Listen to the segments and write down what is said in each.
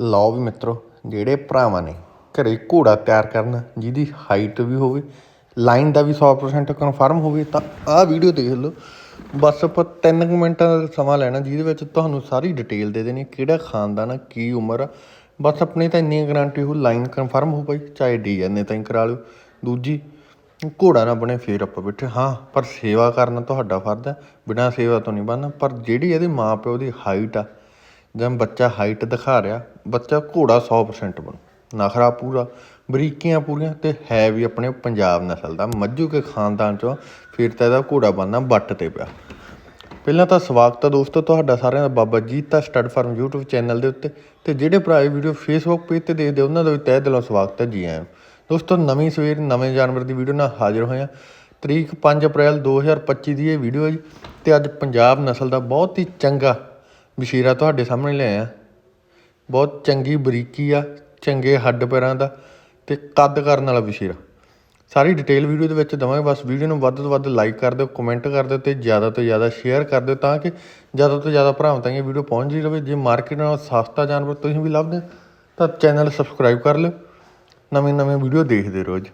ਲਓ ਵੀ ਮਿੱਤਰੋ, ਜਿਹੜੇ ਭਰਾਵਾਂ ਨੇ ਘਰੇ ਘੋੜਾ ਤਿਆਰ ਕਰਨਾ, ਜਿਹਦੀ ਹਾਈਟ ਵੀ ਹੋਵੇ ਲਾਈਨ ਦਾ ਵੀ 100% ਕਨਫਰਮ ਹੋਵੇ, ਤਾਂ ਆਹ ਵੀਡੀਓ ਦੇਖ ਲਓ। ਬਸ ਆਪਾਂ 3 ਮਿੰਟਾਂ ਦਾ ਸਮਾਂ ਲੈਣਾ, ਜਿਹਦੇ ਵਿੱਚ ਤੁਹਾਨੂੰ ਸਾਰੀ ਡਿਟੇਲ ਦੇ ਦੇਣੀ, ਕਿਹੜਾ ਖਾਨਦਾਨ ਆ, ਕੀ ਉਮਰ ਆ। ਬਸ ਆਪਣੀ ਤਾਂ ਇੰਨੀ ਗਾਰੰਟੀ ਹੋ ਲਾਈਨ ਕਨਫਰਮ ਹੋ ਭਾਈ, ਚਾਹੇ ਡੀਐਨਏ ਤਾਂ ਹੀ ਕਰਾ ਲਿਓ। ਦੂਜੀ, ਘੋੜਾ ਨਾ ਬਣੇ, ਫੇਰ ਆਪਾਂ ਬੈਠੇ। ਹਾਂ, ਪਰ ਸੇਵਾ ਕਰਨਾ ਤੁਹਾਡਾ ਫਰਜ਼ ਹੈ। ਬਿਨਾਂ ਸੇਵਾ ਤੋਂ ਨਹੀਂ ਬਣਨਾ, ਪਰ ਜਿਹੜੀ ਇਹਦੇ ਮਾਪਿਓ ਦੀ ਹਾਈਟ ਆ ਜਿਵੇਂ ਬੱਚਾ ਹਾਈਟ ਦਿਖਾ ਰਿਹਾ, ਬੱਚਾ ਘੋੜਾ 100% ਬਣੂ। ਨਖਰਾ ਪੂਰਾ, ਬਰੀਕੀਆਂ ਪੂਰੀਆਂ ਤੇ ਹੈ ਵੀ ਆਪਣੇ ਪੰਜਾਬ ਨਸਲ ਦਾ। ਮੱਝੂ ਕੇ ਖਾਨਦਾਨ ਚੋਂ ਫਿਰ ਤਾਂ ਇਹਦਾ ਘੋੜਾ ਬਣਨਾ ਬੱਟ ਤੇ ਪਿਆ। ਪਹਿਲਾਂ ਤਾਂ ਸਵਾਗਤ ਹੈ ਦੋਸਤੋ ਤੁਹਾਡਾ ਸਾਰਿਆਂ ਦਾ Baba Jita stud farm YouTube channel ਦੇ ਉੱਤੇ। ਤੇ ਜਿਹੜੇ ਭਰਾ ਇਹ ਵੀਡੀਓ Facebook ਪੇਜ ਤੇ ਦੇਖਦੇ, ਉਹਨਾਂ ਦਾ ਵੀ ਤਹਿ ਦਿਲੋਂ ਸਵਾਗਤ ਹੈ ਜੀ ਆਇਆਂ ਦੋਸਤੋ ਨਵੀਂ ਸਵੇਰ, ਨਵੇਂ ਜਾਨਵਰ ਦੀ ਵੀਡੀਓ ਨਾਲ ਹਾਜ਼ਰ ਹੋਏ ਹਾਂ ਤਰੀਕ 5 ਅਪ੍ਰੈਲ 2025 ਦੀ ਇਹ ਵੀਡੀਓ ਹੈ ਜੀ। ਤੇ ਅੱਜ ਪੰਜਾਬ ਨਸਲ ਦਾ ਬਹੁਤ ਹੀ ਚੰਗਾ ਵਸ਼ੀਰਾ ਤੁਹਾਡੇ ਸਾਹਮਣੇ ਲਿਆਇਆ। ਬਹੁਤ ਚੰਗੀ ਬਰੀਕੀ ਆ, ਚੰਗੇ ਹੱਡ ਪੈਰਾਂ ਦਾ ਅਤੇ ਕੱਦ ਕਰਨ ਵਾਲਾ ਵਸ਼ੀਰਾ ਸਾਰੀ ਡਿਟੇਲ ਵੀਡੀਓ ਦੇ ਵਿੱਚ ਦਵਾਂਗੇ, ਬਸ ਵੀਡੀਓ ਨੂੰ ਵੱਧ ਤੋਂ ਵੱਧ ਲਾਈਕ ਕਰ ਦਿਓ ਕਮੈਂਟ ਕਰ ਦਿਓ ਤੇ ਜ਼ਿਆਦਾ ਤੋਂ ਜ਼ਿਆਦਾ ਸ਼ੇਅਰ ਕਰ ਦਿਓ ਤਾਂ ਕਿ ਜ਼ਿਆਦਾ ਤੋਂ ਜ਼ਿਆਦਾ ਭਰਾਵਾਂ ਤਾਈਂ ਇਹ ਵੀਡੀਓ ਪਹੁੰਚਦੀ ਰਹੇ ਜੇ ਮਾਰਕੀਟ ਨਾਲ ਸਸਤਾ ਜਾਨਵਰ ਤੁਸੀਂ ਵੀ ਲੱਭਦੇ ਤਾਂ ਚੈਨਲ ਸਬਸਕ੍ਰਾਈਬ ਕਰ ਲਿਓ। ਨਵੀਂ ਨਵੀਂ ਵੀਡੀਓ ਦੇਖਦੇ ਰਹੋ ਜੀ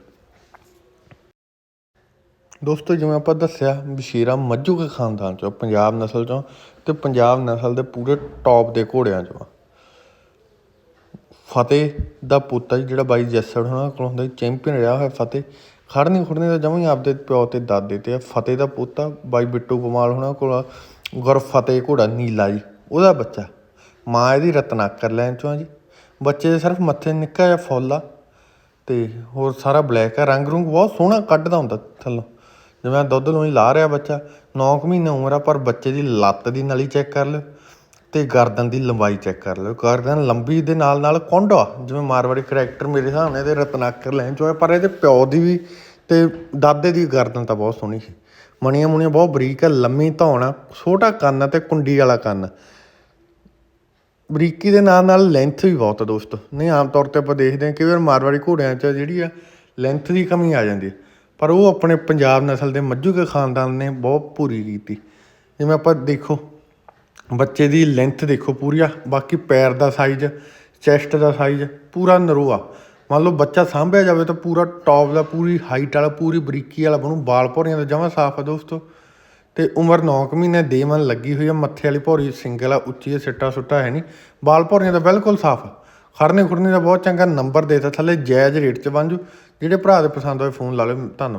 ਦੋਸਤੋ ਜਿਵੇਂ ਆਪਾਂ ਦੱਸਿਆ ਬਸ਼ੀਰਾ ਮੱਝੂ ਕੇ ਖਾਨਦਾਨ ਚੋਂ ਪੰਜਾਬ ਨਸਲ ਚੋਂ ਤੇ ਪੰਜਾਬ ਨਸਲ ਦੇ ਪੂਰੇ ਟੌਪ ਦੇ ਘੋੜਿਆਂ ਚੋਂ ਆ। ਫਤਿਹ ਦਾ ਪੁੱਤ ਜੀ, ਜਿਹੜਾ ਬਾਈ ਜੱਸੜ ਹੋਣਾ ਕੋਲ ਹੁੰਦਾ ਚੈਂਪੀਅਨ ਰਿਹਾ ਹੋਇਆ ਫਤਿਹ। ਖੜਨੀ ਖੁੜਨੀ ਦਾ ਜਮਾਂ ਹੀ ਆਪਦੇ ਪਿਓ ਤੇ ਦਾਦੇ ਤੇ ਆ। ਫਤਿਹ ਦਾ ਪੁੱਤ ਆ ਬਾਈ ਬਿੱਟੂ ਕਮਾਲ ਹੋਣਾ ਕੋਲ ਆ। ਗੁਰ ਫਤਿਹ ਘੋੜਾ ਨੀਲਾ ਜੀ ਉਹਦਾ ਬੱਚਾ। ਮਾਂ ਇਹਦੀ ਰਤਨਾਕਰ ਲੈਣ ਚੋਂ ਜੀ। ਬੱਚੇ ਦੇ ਸਿਰਫ ਮੱਥੇ ਨਿੱਕਾ ਜਿਹਾ ਫੁੱਲ ਆ ਤੇ ਹੋਰ ਸਾਰਾ ਬਲੈਕ ਆ। ਰੰਗ ਰੂੰਗ ਬਹੁਤ ਸੋਹਣਾ ਕੱਢਦਾ ਹੁੰਦਾ ਥੱਲੋਂ। ਜਿਵੇਂ ਦੁੱਧ ਨੂੰ ਹੀ ਲਾ ਰਿਹਾ ਬੱਚਾ 9 ਮਹੀਨੇ ਉਮਰ ਆ, ਪਰ ਬੱਚੇ ਦੀ ਲੱਤ ਦੀ ਨਲੀ ਚੈੱਕ ਕਰ ਲਿਓ ਅਤੇ ਗਰਦਨ ਦੀ ਲੰਬਾਈ ਚੈੱਕ ਕਰ ਲਿਓ। ਗਰਦਨ ਲੰਬੀ ਦੇ ਨਾਲ ਨਾਲ ਕੁੰਡ ਆ, ਜਿਵੇਂ ਮਾਰਵਾੜੀ ਕਰੈਕਟਰ ਮੇਰੇ ਹਿਸਾਬ ਨਾਲ ਇਹਦੇ ਰਤਨਾਕਰ ਲੈਣ ਚੋਂ ਆ, ਪਰ ਇਹਦੇ ਪਿਓ ਦੀ ਵੀ ਅਤੇ ਦਾਦੇ ਦੀ ਗਰਦਨ ਤਾਂ ਬਹੁਤ ਸੋਹਣੀ ਸੀ। ਮਣੀਆਂ ਮੁਣੀਆਂ ਬਹੁਤ ਬਰੀਕ ਆ, ਲੰਮੀ ਧੌਣ ਆ, ਛੋਟਾ ਕੰਨ ਆ ਤੇ ਕੁੰਡੀ ਵਾਲਾ ਕੰਨ। ਬਰੀਕੀ ਦੇ ਨਾਲ ਨਾਲ ਲੈਂਥ ਵੀ ਬਹੁਤ ਆ ਦੋਸਤੋ। ਨਹੀਂ, ਆਮ ਤੌਰ ਤੇ ਆਪਾਂ ਦੇਖਦੇ ਹਾਂ ਕਿ ਵਾਰ ਮਾਰਵਾੜੀ ਘੋੜਿਆਂ 'ਚ ਜਿਹੜੀ ਆ ਲੈਂਥ ਦੀ ਕਮੀ ਆ ਜਾਂਦੀ ਹੈ ਪਰ ਉਹ ਆਪਣੇ ਪੰਜਾਬ ਨਸਲ ਦੇ ਮੱਝੂਕੇ ਖਾਨਦਾਨ ਨੇ ਬਹੁਤ ਪੂਰੀ ਕੀਤੀ। ਜਿਵੇਂ ਆਪਾਂ ਦੇਖੋ, ਬੱਚੇ ਦੀ ਲੈਂਥ ਦੇਖੋ ਪੂਰੀ ਆ, ਬਾਕੀ ਪੈਰ ਦਾ ਸਾਈਜ਼ ਚੈਸਟ ਦਾ ਸਾਈਜ਼ ਪੂਰਾ ਨਰੋਆ। ਮੰਨ ਲਓ ਬੱਚਾ ਸਾਂਭਿਆ ਜਾਵੇ ਤਾਂ ਪੂਰਾ ਟੌਪ ਦਾ, ਪੂਰੀ ਹਾਈਟ ਵਾਲਾ, ਪੂਰੀ ਬਰੀਕੀ ਵਾਲਾ ਬਣੂ ਬਾਲ ਭੌਰੀਆਂ ਦਾ ਜਮਾਂ ਸਾਫ਼ ਆ ਦੋਸਤੋ। ਤੇ ਉਮਰ 9 ਕੁ ਮਹੀਨੇ ਦੇ ਮਨ ਲੱਗੀ ਹੋਈ ਆ, ਮੱਥੇ ਵਾਲੀ ਭੌਰੀ ਸਿੰਗਲ ਆ, ਉੱਚੀ ਆ ਸਿੱਟਾ ਸੁੱਟਾ ਹੈ ਨਹੀਂ। ਬਾਲ ਭੌਰੀਆਂ ਦਾ ਬਿਲਕੁਲ ਸਾਫ਼ ਆ। ਖਰਨੇ ਖੁਰਨੇ ਦਾ ਬਹੁਤ ਚੰਗਾ ਨੰਬਰ ਦੇਤਾ। ਥੱਲੇ ਜਾਇਜ਼ ਰੇਟ 'ਚ ਬਣ ਜੂ ਜਿਹੜੇ ਭਰਾ ਦੇ ਪਸੰਦ ਹੋਏ, ਫੋਨ ਲਾ ਲਿਓ। ਧੰਨਵਾਦ।